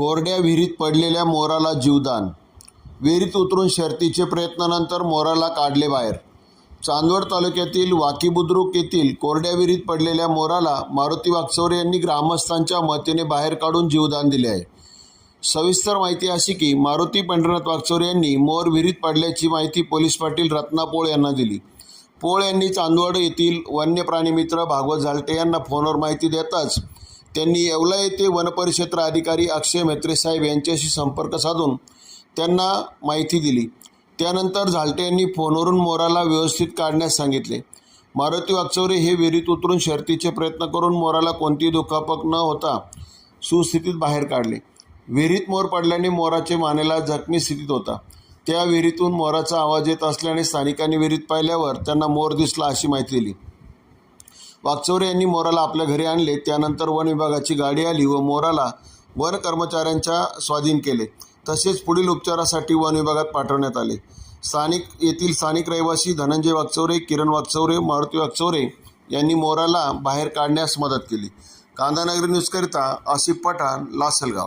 कोरड्या विहिरीत पडलेल्या मोराला जीवदान. विहिरीत उतरून शर्तीचे प्रयत्नानंतर मोराला काढले बाहेर. चांदवड तालुक्यातील वाकीबुद्रुक येथील कोरड्या विहिरीत पडलेल्या मोराला मारुती वाकचौरे यांनी ग्रामस्थांच्या मतीने बाहेर काढून जीवदान दिले आहे. सविस्तर माहिती अशी की मारुती पंढरनाथ वाकचौरे यांनी मोर विहिरीत पडल्याची माहिती पोलीस पाटील रत्ना पोळ यांना दिली. पोळ यांनी चांदवड येथील वन्य प्राणीमित्र भागवत झालटे यांना फोनवर माहिती देताच त्यांनी येवला येथे वनपरिक्षेत्र अधिकारी अक्षय म्हेत्रे साहेब यांच्याशी संपर्क साधून त्यांना माहिती दिली. त्यानंतर झालटे यांनी फोनवरून मोराला व्यवस्थित काढण्यास सांगितले. मारुती वाकचौरे हे विहिरीत उतरून शर्तीचे प्रयत्न करून मोराला कोणतीही दुखापत न होता सुस्थितीत बाहेर काढले. विहिरीत मोर पडल्याने मोराचे मानेला जखमी स्थितीत होता. त्या विहिरीतून मोराचा आवाज येत असल्याने स्थानिकांनी विहिरीत पाहिल्यावर त्यांना मोर दिसला अशी माहिती दिली. वागचौरे यांनी मोराला आपल्या घरी आणले. त्यानंतर वन विभागाची गाडी आली व मोराला वन कर्मचाऱ्यांच्या स्वाधीन केले. तसेच पुढील उपचारासाठी वन विभागात पाठवण्यात आले. स्थानिक येथील स्थानिक रहिवासी धनंजय वाकचौरे किरण वाकचौरे मारुती वाकचौरे यांनी मोराला बाहेर काढण्यास मदत केली. कांदानगरी न्यूजकरिता आसिफ पठाण लासलगाव.